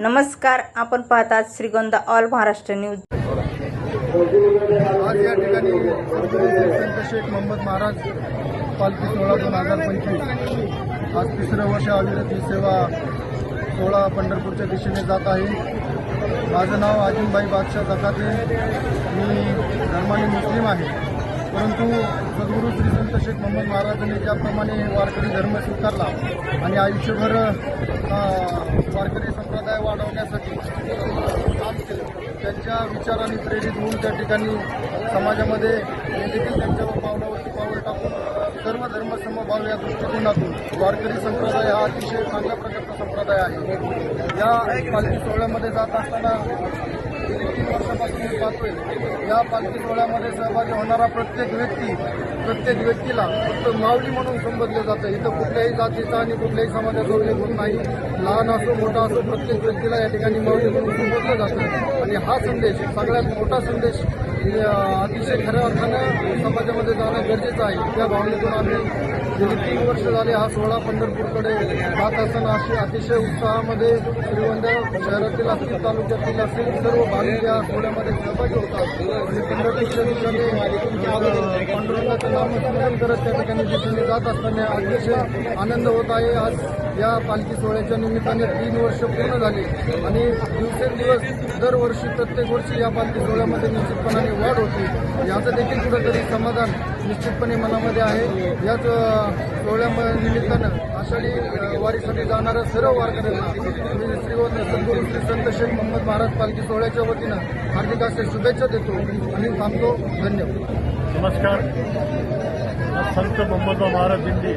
नमस्कार आपण पाहतात श्रीगोंदा ऑल महाराष्ट्र न्यूज. आज या ठिकाणी संत शेख मोहम्मद महाराज पालखी सोहळा दोन हजार पंचवीस. आज तिसरं वर्ष अविरत ही सेवा सोहळा पंढरपूरच्या दिशेने जात आहे. माझं नाव अजिमबाई बादशाह जकाते मी धर्माने मुस्लिम आहे. परंतु सद्गुरू श्री संत शेख मोहम्मद महाराजांनी ज्याप्रमाणे वारकरी धर्म स्वीकारला आणि आयुष्यभर वारकरी संप्रदाय वाढवण्यासाठी काम केलं त्यांच्या विचारांनी प्रेरित होऊन त्या ठिकाणी समाजामध्ये देखील त्यांच्यावर पावलावरती पावलं टाकून सर्व धर्मसमभाव या दृष्टिकोनातून वारकरी संप्रदाय हा अतिशय चांगल्या प्रकारचा संप्रदाय आहे. या पालखी सोहळ्यामध्ये जात असताना गेली या पालखी सोहळ्यामध्ये सहभागी होणारा प्रत्येक व्यक्ती प्रत्येक व्यक्तीला फक्त माऊली म्हणून संबोधलं जातं. इथं कुठल्याही जातीचा आणि कुठल्याही समाजाचा उल्लेख होत नाही. लहान असो मोठा असो प्रत्येक व्यक्तीला या ठिकाणी माऊली म्हणून संबोधलं जातं. आणि हा संदेश सगळ्यात मोठा संदेश हे अतिशय खऱ्या अर्थानं समाजामध्ये जाणं गरजेचं आहे. त्या भावनेतून आम्ही गेली तीन वर्ष झाले हा सोहळा पंढरपूरकडे जात असताना अशी अतिशय उत्साहामध्ये श्रीगोंदा शहरातील असतील तालुक्यातील असतील सर्व भाविक या सोहळ्यामध्ये सहभागी होतात. आणि पंढरपूरच्या दिशेने पांडुरंगाचं नामस्मरण करत त्या ठिकाणी दिशेने जात असताना अतिशय आनंद होत आहे. आज या पालखी सोहळ्याच्या निमित्ताने तीन वर्ष पूर्ण झाली. आणि दिवसेंदिवस दरवर्षी प्रत्येक वर्षी या पालखी सोहळ्यामध्ये निश्चितपणाने वाढ होती. याचं देखील कुठंतरी समाधान निश्चितपणे मनामध्ये आहे. याच अं, सोहळ्या निमित्तानं आषाढी वारीसाठी जाणाऱ्या सर्व वारकऱ्यांना मी सद्गुरू श्री संत शेख मोहम्मद महाराज पालखी सोहळ्याच्या वतीनं हार्दिक असे शुभेच्छा देतो आणि थांबतो. धन्यवाद. नमस्कार. संत मोहम्मद महाराज दिंडी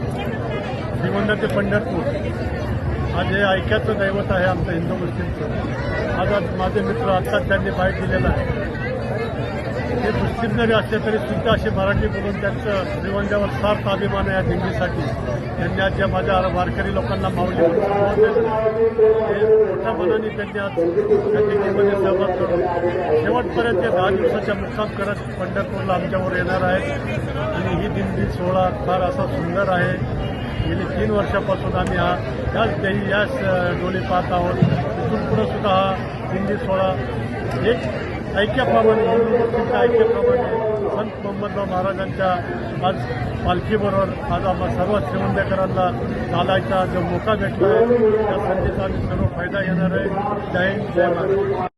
श्रीगोंदा ते पंढरपूर. आज हे ऐक्याचं दैवत आहे आमचं हिंदू मुस्लिमचं. आज आज माझे मित्र आत्ताच त्यांनी बाहेर दिलेला आहे. ते जरी असले तरी सुद्धा असे मराठी बोलून त्यांचं श्रीगोंद्यावर सार्थ अभिमान आहे या दिंडीसाठी. त्यांनी आज ज्या माझ्या वारकरी लोकांना मावली ते मोठ्या मनाने त्यांनी आज त्या दिंडीमध्ये सहभाग करून शेवटपर्यंत ते दहा दिवसाच्या मुक्काम करत पंढरपूरला आमच्यावर येणार आहे. आणि ही दिंडी सोहळा फार असा सुंदर आहे. गेली तीन वर्षापासून आम्ही हा याच याच अ, डोली पाहत आहोत. इथून पुढं सुद्धा हा दिंडी सोहळा एक ऐक्याप्रमाणे हिंदू मुस्लिमच्या ऐक्याप्रमाणे संत मोहम्मदराव महाराजांच्या आज पालखीबरोबर आज आम्हा सर्व श्रीमंदेकरांना चालायचा जो मोका भेटला आहे त्या संधीचा आम्ही सर्व फायदा घेणार आहे. जय जय महाराज